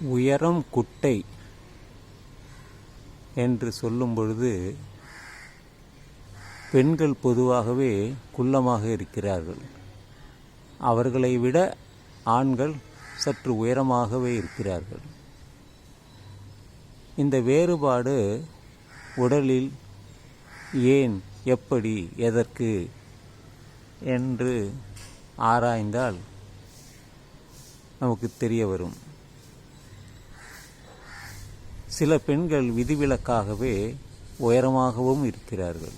உயரம் குட்டை என்று சொல்லும் பொழுது பெண்கள் பொதுவாகவே குள்ளமாக இருக்கிறார்கள். அவர்களை விட ஆண்கள் சற்று உயரமாகவே இருக்கிறார்கள். இந்த வேறுபாடு உடலில் ஏன் எப்படி எதற்கு என்று ஆராய்ந்தால் நமக்கு தெரிய வரும். சில பெண்கள் விதிவிலக்காகவே உயரமாகவும் இருக்கிறார்கள்.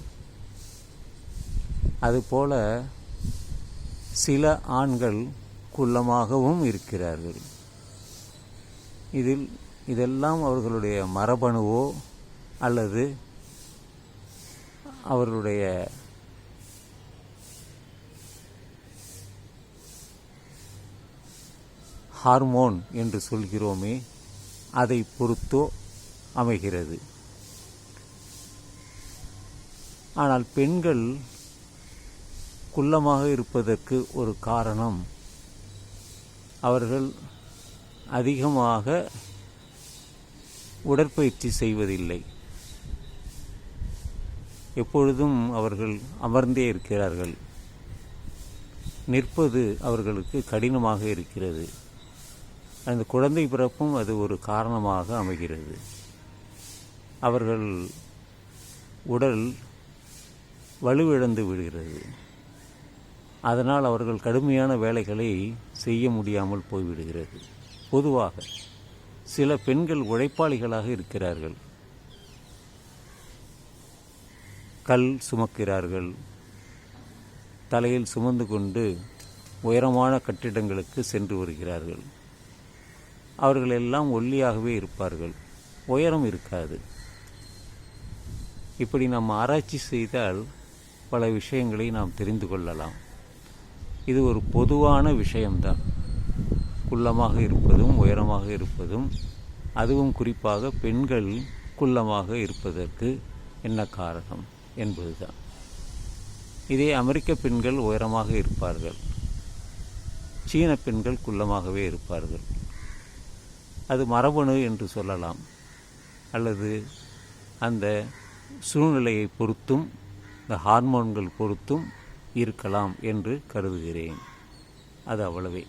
அதுபோல சில ஆண்கள் குள்ளமாகவும் இருக்கிறார்கள். இதில் இதெல்லாம் அவர்களுடைய மரபணுவோ அல்லது அவர்களுடைய ஹார்மோன் என்று சொல்கிறோமே அதை பொறுத்தோ அமைகிறது. ஆனால் பெண்கள் குள்ளமாக இருப்பதற்கு ஒரு காரணம் அவர்கள் அதிகமாக உடற்பயிற்சி செய்வதில்லை. எப்பொழுதும் அவர்கள் அமர்ந்தே இருக்கிறார்கள். நிற்பது அவர்களுக்கு கடினமாக இருக்கிறது. அந்த குழந்தை பிறப்பும் அது ஒரு காரணமாக அமைகிறது. அவர்கள் உடல் வலுவிழந்து விடுகிறது. அதனால் அவர்கள் கடுமையான வேலைகளை செய்ய முடியாமல் போய்விடுகிறது. பொதுவாக சில பெண்கள் உழைப்பாளிகளாக இருக்கிறார்கள். கல் சுமக்கிறார்கள். தலையில் சுமந்து கொண்டு உயரமான கட்டிடங்களுக்கு சென்று வருகிறார்கள். அவர்கள் எல்லாம் ஒல்லியாகவே இருப்பார்கள். உயரம் இருக்காது. இப்படி நாம் ஆராய்ச்சி செய்தால் பல விஷயங்களை நாம் தெரிந்து கொள்ளலாம். இது ஒரு பொதுவான விஷயம்தான். குள்ளமாக இருப்பதும் உயரமாக இருப்பதும் அதுவும் குறிப்பாக பெண்கள் குள்ளமாக இருப்பதற்கு என்ன காரணம் என்பதுதான். இதே அமெரிக்க பெண்கள் உயரமாக இருப்பார்கள். சீன பெண்கள் குள்ளமாகவே இருப்பார்கள். அது மரபணு என்று சொல்லலாம். அல்லது அந்த சூழ்நிலையை பொறுத்தும் இந்த ஹார்மோன்கள் பொறுத்தும் இருக்கலாம் என்று கருதுகிறேன். அது அவ்வளவே.